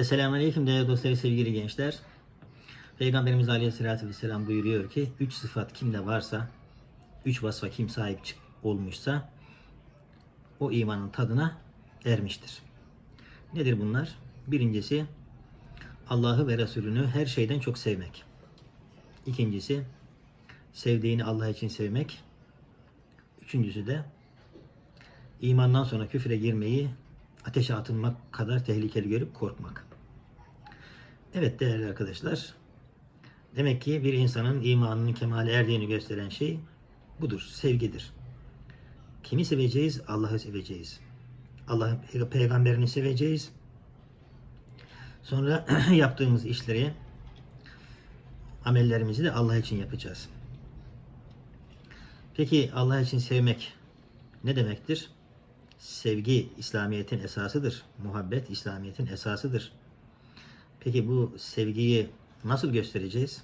Esselamu Aleyküm değerli dostlar, sevgili gençler. Peygamberimiz Aleyhisselatü Vesselam buyuruyor ki, üç sıfat kimde varsa, üç vasfa kim sahip olmuşsa, o imanın tadına ermiştir. Nedir bunlar? Birincisi, Allah'ı ve Resulünü her şeyden çok sevmek. İkincisi, sevdiğini Allah için sevmek. Üçüncüsü de, imandan sonra küfre girmeyi ateşe atılmak kadar tehlikeli görüp korkmak. Evet değerli arkadaşlar, demek ki bir insanın imanının kemale erdiğini gösteren şey budur, sevgidir. Kimi seveceğiz? Allah'ı seveceğiz. Allah'ın pey- peygamberini seveceğiz. Sonra yaptığımız işleri, amellerimizi de Allah için yapacağız. Peki Allah için sevmek ne demektir? Sevgi İslamiyet'in esasıdır. Muhabbet İslamiyet'in esasıdır. Peki bu sevgiyi nasıl göstereceğiz?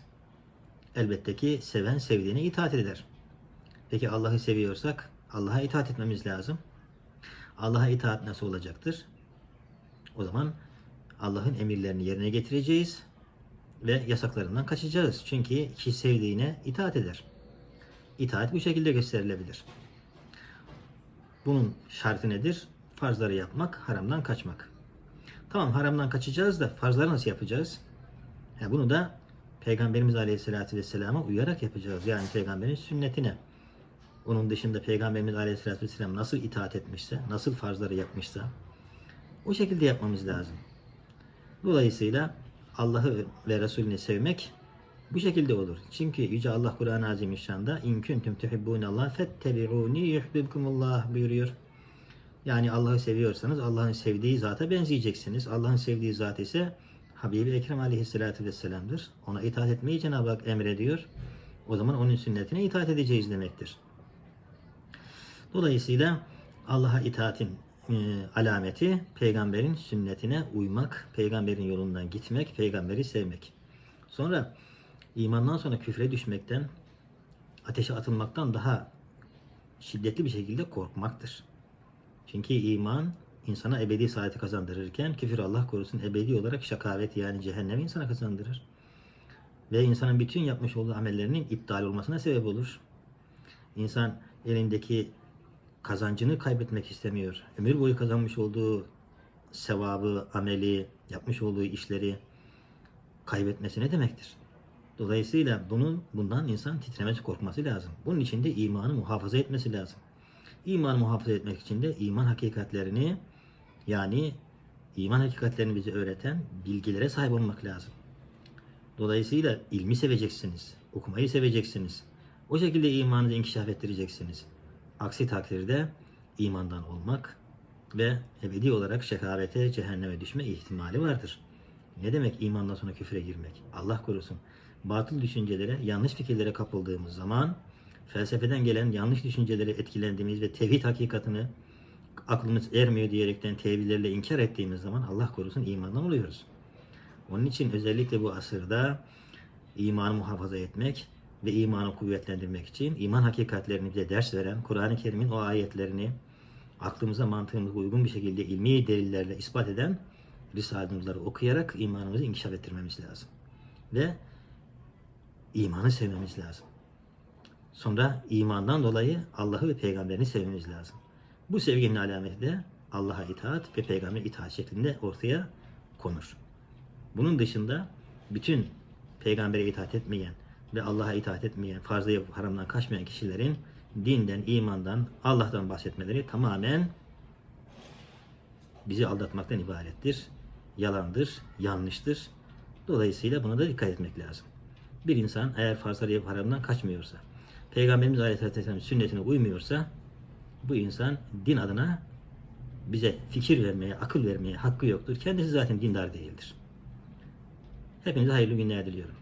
Elbette ki seven sevdiğine itaat eder. Peki Allah'ı seviyorsak Allah'a itaat etmemiz lazım. Allah'a itaat nasıl olacaktır? O zaman Allah'ın emirlerini yerine getireceğiz ve yasaklarından kaçacağız. Çünkü kişi sevdiğine itaat eder. İtaat bu şekilde gösterilebilir. Bunun şartı nedir? Farzları yapmak, haramdan kaçmak. Tamam haramdan kaçacağız da farzları nasıl yapacağız? Ha, bunu da Peygamberimiz Aleyhisselatü Vesselam'a uyarak yapacağız. Yani Peygamberin sünnetine. Onun dışında Peygamberimiz Aleyhisselatü Vesselam nasıl itaat etmişse, nasıl farzları yapmışsa o şekilde yapmamız lazım. Dolayısıyla Allah'ı ve Resulünü sevmek bu şekilde olur. Çünkü Yüce Allah Kur'an-ı Azimüşşan'da in kuntum tuhibbunallah fettebi'uni yuhibbukumullah buyuruyor. Yani Allah'ı seviyorsanız Allah'ın sevdiği zata benzeyeceksiniz. Allah'ın sevdiği zat ise Habibi Ekrem Aleyhisselatü Vesselam'dır. Ona itaat etmeyi Cenab-ı Hak emrediyor. O zaman onun sünnetine itaat edeceğiz demektir. Dolayısıyla Allah'a itaatin e, alameti peygamberin sünnetine uymak, peygamberin yolundan gitmek, peygamberi sevmek. Sonra imandan sonra küfre düşmekten, ateşe atılmaktan daha şiddetli bir şekilde korkmaktır. Çünkü iman insana ebedi saadeti kazandırırken küfür Allah korusun ebedi olarak şakavet yani cehennemi insana kazandırır. Ve insanın bütün yapmış olduğu amellerinin iptal olmasına sebep olur. İnsan elindeki kazancını kaybetmek istemiyor. Ömür boyu kazanmış olduğu sevabı, ameli, yapmış olduğu işleri kaybetmesi ne demektir? Dolayısıyla bunun bundan insan titremesi, korkması lazım. Bunun için de imanı muhafaza etmesi lazım. İmanı muhafaza etmek için de iman hakikatlerini yani iman hakikatlerini bize öğreten bilgilere sahip olmak lazım. Dolayısıyla ilmi seveceksiniz, okumayı seveceksiniz. O şekilde imanınızı inkişaf ettireceksiniz. Aksi takdirde imandan olmak ve ebedi olarak şekavete, cehenneme düşme ihtimali vardır. Ne demek imandan sonra küfre girmek? Allah korusun. Batıl düşüncelere, yanlış fikirlere kapıldığımız zaman felsefeden gelen yanlış düşüncelere etkilendiğimiz ve tevhid hakikatini aklımız ermiyor diyerekten tevillerle inkar ettiğimiz zaman Allah korusun imandan oluyoruz. Onun için özellikle bu asırda imanı muhafaza etmek ve imanı kuvvetlendirmek için iman hakikatlerini bize ders veren Kur'an-ı Kerim'in o ayetlerini aklımıza mantığımıza uygun bir şekilde ilmi delillerle ispat eden Risale-i okuyarak imanımızı inkişaf ettirmemiz lazım. Ve imanı sevmemiz lazım. Sonra imandan dolayı Allah'ı ve peygamberini sevmemiz lazım. Bu sevginin alameti de Allah'a itaat ve peygambere itaat şeklinde ortaya konur. Bunun dışında bütün peygambere itaat etmeyen ve Allah'a itaat etmeyen, farzı yapıp haramdan kaçmayan kişilerin dinden, imandan, Allah'tan bahsetmeleri tamamen bizi aldatmaktan ibarettir. Yalandır, yanlıştır. Dolayısıyla buna da dikkat etmek lazım. Bir insan eğer farzları yapıp haramdan kaçmıyorsa, Peygamberimiz Aleyhisselatü Vesselam sünnetine uymuyorsa, bu insan din adına bize fikir vermeye, akıl vermeye hakkı yoktur. Kendisi zaten dindar değildir. Hepinize hayırlı günler diliyorum.